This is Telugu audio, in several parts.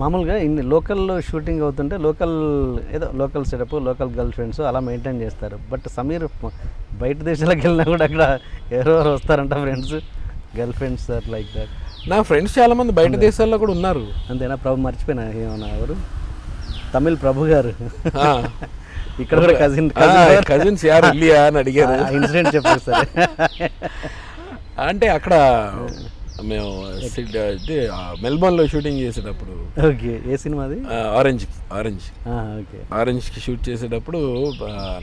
మామూలుగా ఇన్ని లోకల్లో షూటింగ్ అవుతుంటే లోకల్ ఏదో local setup local girl friends అలా మెయింటైన్ చేస్తారు. బట్ సమీర్ బయట దేశాలకు వెళ్ళినా కూడా అక్కడ ఎవరెవరు వస్తారంట friends. Girl friends sir like that. నా ఫ్రెండ్స్ చాలా మంది బయట దేశాల్లో కూడా ఉన్నారు. అంతేనా? ప్రభు మర్చిపోయినా ఏమన్నా ఎవరు? తమిళ్ ప్రభు గారు. ఇక్కడ కూడా కజిన్ కజిన్స్ యారు అని అడిగారు. ఇన్సిడెంట్ చెప్పారు సార్. అంటే అక్కడ మేము ఇది, మెల్బోర్న్లో షూటింగ్ చేసేటప్పుడు. ఓకే ఏ సినిమాది ఆరెంజ్ ఆరెంజ్ ఓకే ఆరెంజ్కి షూట్ చేసేటప్పుడు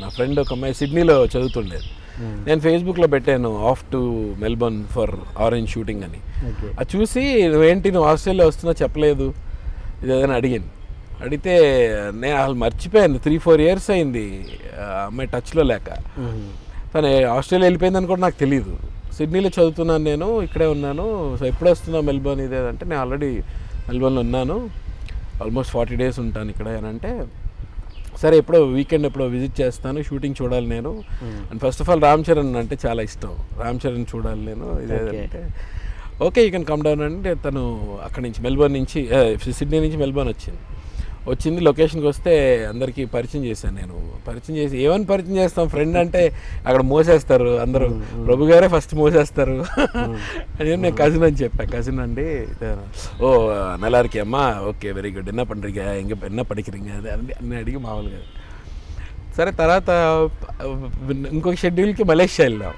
నా ఫ్రెండ్ ఒక అమ్మాయి సిడ్నీలో చదువుతుండేది నేను ఫేస్బుక్లో పెట్టాను off to Melbourne for Orange shooting అని. అది చూసి నువ్వేంటి నువ్వు ఆస్ట్రేలియా వస్తున్నా చెప్పలేదు. ఇది ఏదైనా అడిగాను. అడిగితే నేను అసలు మర్చిపోయాను. త్రీ ఫోర్ ఇయర్స్ అయింది అమ్మాయి టచ్లో లేక. తను ఆస్ట్రేలియా వెళ్ళిపోయిందని కూడా నాకు తెలియదు సిడ్నీలో చదువుతున్నాను నేను ఇక్కడే ఉన్నాను. సో ఎప్పుడు వస్తున్నావు మెల్బోర్న్ ఇదే అంటే నేను ఆల్రెడీ మెల్బోర్న్లో ఉన్నాను. ఆల్మోస్ట్ ఫార్టీ డేస్ ఉంటాను ఇక్కడ అని అంటే సరే ఎప్పుడో వీకెండ్ ఎప్పుడో విజిట్ చేస్తాను షూటింగ్ చూడాలి నేను. And first of all Ram Charan అంటే చాలా ఇష్టం. రామ్ చరణ్ చూడాలి నేను. ఇదేదంటే okay you can come down అంటే తను అక్కడి నుంచి మెల్బోర్న్ నుంచి సిడ్నీ నుంచి మెల్బోర్న్ వచ్చింది. వచ్చింది లొకేషన్కి వస్తే అందరికీ పరిచయం చేశాను నేను. పరిచయం చేసి ఏమని పరిచయం చేస్తాం? ఫ్రెండ్ అంటే అక్కడ మోసేస్తారు అందరూ. ప్రభు గారే ఫస్ట్ మోసేస్తారు. అని నేను కజిన్ అని చెప్పా. కజిన్ అండి ఓ నల్లారికి అమ్మా ఓకే వెరీ గుడ్ ఎన్న పండుగ? ఇంక ఎన్న పడికిరింగ అదే అన్ని అన్ని అడిగి మామూలుగా. సరే తర్వాత ఇంకొక షెడ్యూల్కి మలేషియా వెళ్ళాం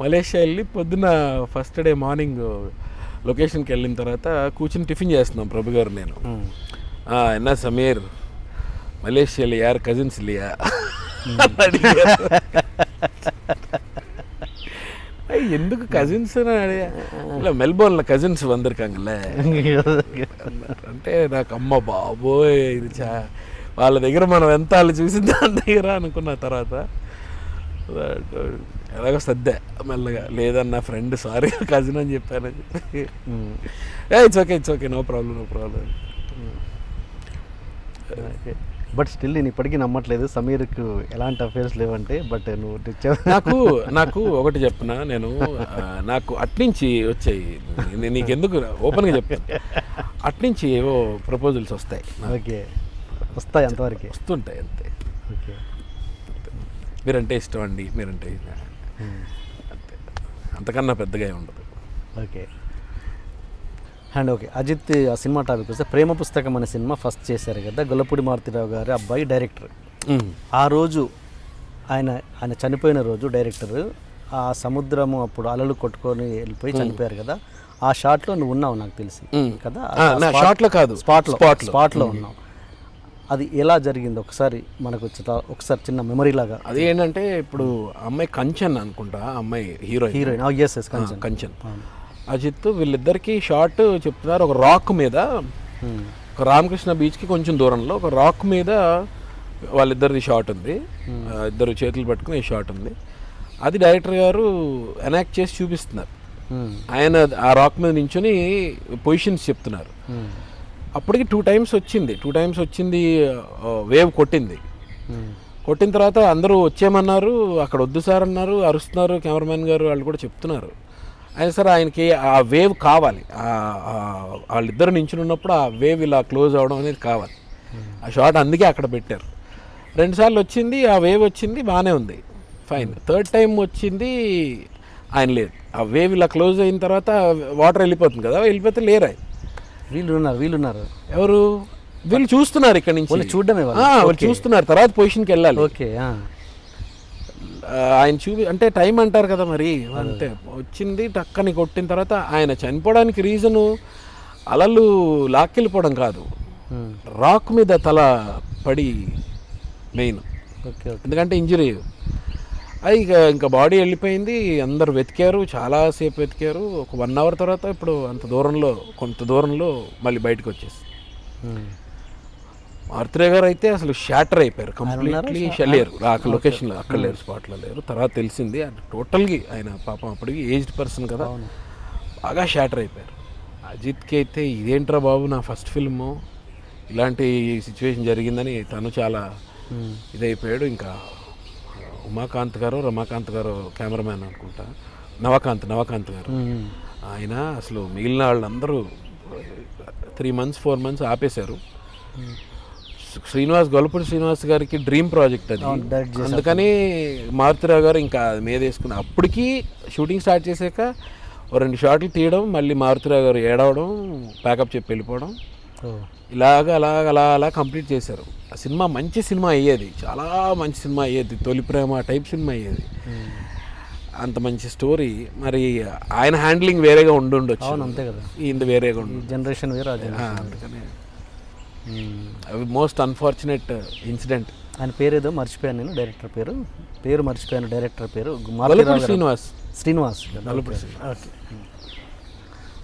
మలేషియా వెళ్ళి పొద్దున ఫస్ట్ డే మార్నింగ్ లొకేషన్కి వెళ్ళిన తర్వాత కూర్చుని టిఫిన్ చేస్తున్నాం ప్రభు గారు నేను. என்ன சமீர் மலேசியாவில் யார் కజిన్స్ இல்லையா ఎందుకు కజిన్స్ ఇలా మెల్బోర్న్లో కజిన్స్ వందరికంగలే. అంటే నాకు అమ్మ బాబోయ్ వాళ్ళ దగ్గర మనం ఎంత వాళ్ళు చూసిన దాని దగ్గర అనుకున్న తర్వాత ఎలాగో సర్దే మెల్లగా. లేదన్న ఫ్రెండ్ సారీ కజిన్ అని చెప్పాను ఏ it's okay it's okay no problem no problem. But still నేను ఇప్పటికీ నమ్మట్లేదు. సమీర్కు ఎలాంటి అఫేర్స్ లేవంటే బట్ నువ్వు నాకు నాకు ఒకటి చెప్పిన? నేను నాకు అట్నుంచి వచ్చాయి. నీకెందుకు ఓపెన్గా చెప్తాను అట్నుంచి ఏవో ప్రపోజల్స్ వస్తాయి. ఓకే. వస్తాయి అంతవరకు? వస్తుంటాయి అంతే. ఓకే. మీరంటే ఇష్టం అండి మీరంటే. అంతే. అంతకన్నా పెద్దగా ఉండదు. ఓకే. అండ్ ఓకే అజిత్ ఆ సినిమా టాపిక్ వస్తే ప్రేమ పుస్తకం అనే సినిమా ఫస్ట్ చేశారు కదా గొల్లపూడి మారుతిరావు గారి అబ్బాయి డైరెక్టర్. ఆ రోజు ఆయన ఆయన చనిపోయిన రోజు డైరెక్టర్ ఆ సముద్రము అప్పుడు అలలు కొట్టుకొని వెళ్ళిపోయి చనిపోయారు కదా ఆ షాట్లో నువ్వు ఉన్నావు నాకు తెలిసి. కదా? షాట్లో కాదు స్పాట్లో స్పాట్లో. ఉన్నావు. అది ఎలా జరిగింది? ఒకసారి మనకు ఒకసారి చిన్న మెమరీ లాగా. అది ఏంటంటే ఇప్పుడు అమ్మాయి కంచన్ అనుకుంటా అమ్మాయి హీరోయిన్. హీరోయిన్. ఎస్ ఎస్ కొంచెం కంచన్. అజిత్ వీళ్ళిద్దరికి షార్ట్ చెప్తున్నారు. ఒక రాక్ మీద ఒక రామకృష్ణ బీచ్కి కొంచెం దూరంలో ఒక రాక్ మీద వాళ్ళిద్దరిది షాట్ ఉంది. ఆ, ఇద్దరు చేతులు పట్టుకుని ఈ షాట్ ఉంది. అది డైరెక్టర్ గారు ఎనాక్ట్ చేసి చూపిస్తున్నారు. ఆయన ఆ రాక్ మీద నించుని పొజిషన్స్ చెప్తున్నారు. అప్పటికి టూ టైమ్స్ వచ్చింది. టూ టైమ్స్ వచ్చింది వేవ్ కొట్టింది. కొట్టిన తర్వాత అందరూ వచ్చేయమన్నారు అక్కడ వద్దు సార్ అన్నారు అరుస్తున్నారు కెమెరామెన్ గారు వాళ్ళు కూడా చెప్తున్నారు. అయినా సరే ఆయనకి ఆ వేవ్ కావాలి. వాళ్ళిద్దరు నించుని ఉన్నప్పుడు ఆ వేవ్ ఇలా క్లోజ్ అవడం అనేది కావాలి. ఆ షాట్ అందుకే అక్కడ పెట్టారు. రెండుసార్లు వచ్చింది ఆ వేవ్ వచ్చింది బాగానే ఉంది. ఫైన్ థర్డ్ టైం వచ్చింది ఆయన లేదు. ఆ వేవ్ ఇలా క్లోజ్ అయిన తర్వాత వాటర్ వెళ్ళిపోతుంది కదా వెళ్ళిపోతే లేరు ఆయన. వీళ్ళు ఉన్నారు వీళ్ళు ఉన్నారు ఎవరు? వీళ్ళు చూస్తున్నారు ఇక్కడ నుంచి. చూడడమే వాళ్ళు. చూస్తున్నారు. తర్వాత పొజిషన్కి వెళ్ళాలి. ఓకే ఆయన చూపి అంటే టైం అంటారు కదా మరి. అంతే. వచ్చింది టక్కని కొట్టిన తర్వాత ఆయన చనిపోవడానికి రీజను అలలు లాక్కెళ్ళిపోవడం కాదు. రాక్ మీద తల పడి మెయిన్. Okay okay. ఎందుకంటే ఇంజరీ. అది ఇక ఇంకా బాడీ వెళ్ళిపోయింది. అందరు వెతికారు. చాలాసేపు వెతికారు. ఒక వన్ అవర్ తర్వాత ఇప్పుడు అంత దూరంలో కొంత దూరంలో మళ్ళీ బయటకు వచ్చేసి మారుతిరే గారు అయితే అసలు షాటర్ అయిపోయారు. కంప్లీట్లీ లేరు అక్కడ లొకేషన్లో అక్కడ లేరు స్పాట్లో లేరు. తర్వాత తెలిసింది టోటల్గా ఆయన పాపం అప్పటికి ఏజ్డ్ పర్సన్ కదా. బాగా షాటర్ అయిపోయారు. అజిత్కి అయితే ఇదేంట్రా బాబు నా ఫస్ట్ ఫిల్ము ఇలాంటి సిచ్యువేషన్ జరిగిందని తను చాలా ఇదైపోయాడు. ఇంకా ఉమాకాంత్ గారు రమాకాంత్ గారు కెమెరామ్యాన్ అనుకుంటా. నవకాంత్ నవకాంత్ గారు. ఆయన అసలు మిగిలిన వాళ్ళందరూ త్రీ మంత్స్ ఫోర్ మంత్స్ ఆపేశారు. శ్రీనివాస్ గొల్లపూడి శ్రీనివాస్ గారికి డ్రీమ్ ప్రాజెక్ట్ అది. అందుకని మారుతిరావు గారు ఇంకా మీద వేసుకుని అప్పటికి షూటింగ్ స్టార్ట్ చేశాక రెండు షాట్లు తీయడం మళ్ళీ మారుతిరావు గారు ఏడవడం ప్యాకప్ చెప్పి వెళ్ళిపోవడం. ఇలాగ అలాగ అలా అలా కంప్లీట్ చేశారు. ఆ సినిమా మంచి సినిమా అయ్యేది. చాలా మంచి సినిమా అయ్యేది. తొలి ప్రేమ టైప్ సినిమా అయ్యేది. అంత మంచి స్టోరీ. మరి ఆయన హ్యాండ్లింగ్ వేరేగా ఉండుండొచ్చు. అవును అంతే కదా. ఈయన వేరేగా ఉండు జనరేషన్ వేరు. అందుకని అవి మోస్ట్ అన్ఫార్చునేట్ ఇన్సిడెంట్ ఆయన పేరు ఏదో మర్చిపోయాను నేను డైరెక్టర్ పేరు. పేరు మర్చిపోయాను డైరెక్టర్ పేరు. శ్రీనివాస్. శ్రీనివాస్. ఓకే.